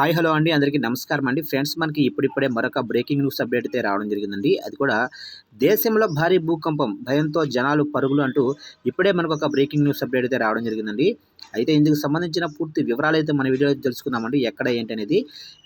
Hi hello అండి. అందరికీ నమస్కారం అండి. ఫ్రెండ్స్ మనకి ఇప్పుడిప్పుడే మరొక బ్రేకింగ్ న్యూస్ అప్డేట్ అయితే రావడం జరిగిందండి. అది కూడా దేశంలో భారీ భూకంపం భయంతో జనాలు పరుగులు అంటూ ఇప్పుడే మనకు ఒక బ్రేకింగ్ న్యూస్ అప్డేట్ అయితే రావడం జరిగిందండి. అయితే ఇందుకు సంబంధించిన పూర్తి వివరాలు అయితే మన వీడియోలో తెలుసుకుందామండి. ఎక్కడ ఏంటి అనేది.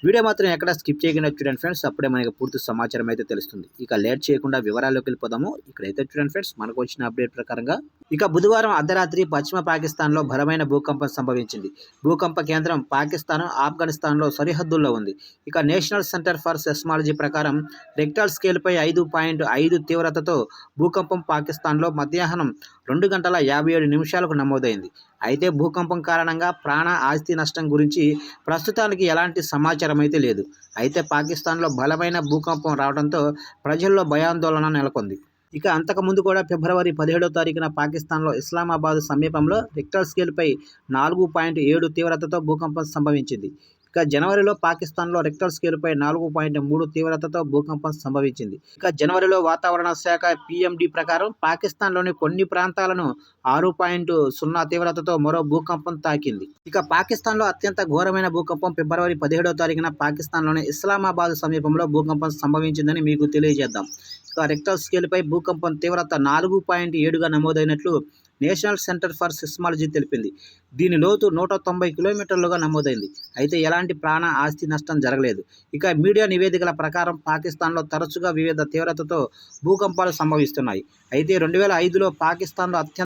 వీడియో మాత్రం ఎక్కడ స్కిప్ చేయకుండా చూడండి ఫ్రెండ్స్. అప్పుడే మనకి పూర్తి సమాచారం అయితే తెలుస్తుంది. ఇక లేట్ చేయకుండా వివరాల్లోకి వెళ్ళిపోదాము. ఇక్కడైతే చూడండి ఫ్రెండ్స్ మనకు వచ్చిన అప్డేట్ ప్రకారంగా. ఇక బుధవారం అర్ధరాత్రి పశ్చిమ పాకిస్తాన్లో బలమైన భూకంపం సంభవించింది. భూకంప కేంద్రం పాకిస్తాన్ ఆఫ్ఘనిస్తాన్లో సరిహద్దుల్లో ఉంది. ఇక నేషనల్ సెంటర్ ఫర్ సెస్మాలజీ ప్రకారం రెక్టాల్ స్కేల్పై ఐదు పాయింట్ ఐదు తీవ్రతతో భూకంపం పాకిస్తాన్లో మధ్యాహ్నం రెండు గంటల యాభై ఏడు నిమిషాలకు నమోదైంది. అయితే భూకంపం కారణంగా ప్రాణ ఆస్తి నష్టం గురించి ప్రస్తుతానికి ఎలాంటి సమాచారం అయితే లేదు. అయితే పాకిస్తాన్లో బలమైన భూకంపం రావడంతో ప్రజల్లో భయాందోళన నెలకొంది. ఇక అంతకుముందు కూడా ఫిబ్రవరి పదిహేడో తారీఖున పాకిస్తాన్లో ఇస్లామాబాద్ సమీపంలో రిక్టర్ స్కేల్పై నాలుగు పాయింట్ ఏడు తీవ్రతతో భూకంపం సంభవించింది. ఇక జనవరిలో పాకిస్తాన్లో రిక్టర్ స్కేల్పై నాలుగు పాయింట్ మూడు తీవ్రతతో భూకంపం సంభవించింది. ఇక జనవరిలో వాతావరణ శాఖ పిఎండి ప్రకారం పాకిస్తాన్లోని కొన్ని ప్రాంతాలను ఆరు పాయింట్ సున్నా తీవ్రతతో మరో భూకంపం తాకింది. ఇక పాకిస్తాన్లో అత్యంత ఘోరమైన భూకంపం ఫిబ్రవరి పదిహేడవ తారీఖున పాకిస్తాన్లోని ఇస్లామాబాద్ సమీపంలో భూకంపం సంభవించిందని మీకు తెలియజేద్దాం. ఇక రిక్టర్ స్కేల్పై భూకంపం తీవ్రత నాలుగు పాయింట్ ఏడుగా నమోదైనట్లు నేషనల్ సెంటర్ ఫర్ సిస్మాలజీ తెలిపింది. దీని లోతు నూట తొంభై కిలోమీటర్లుగా నమోదైంది. అయితే ఎలాంటి ప్రాణ ఆస్తి నష్టం జరగలేదు. ఇక మీడియా నివేదికల ప్రకారం పాకిస్తాన్లో తరచుగా వివిధ తీవ్రతతో భూకంపాలు సంభవిస్తున్నాయి. అయితే రెండు వేల ఐదులో పాకిస్తాన్లో అత్యంత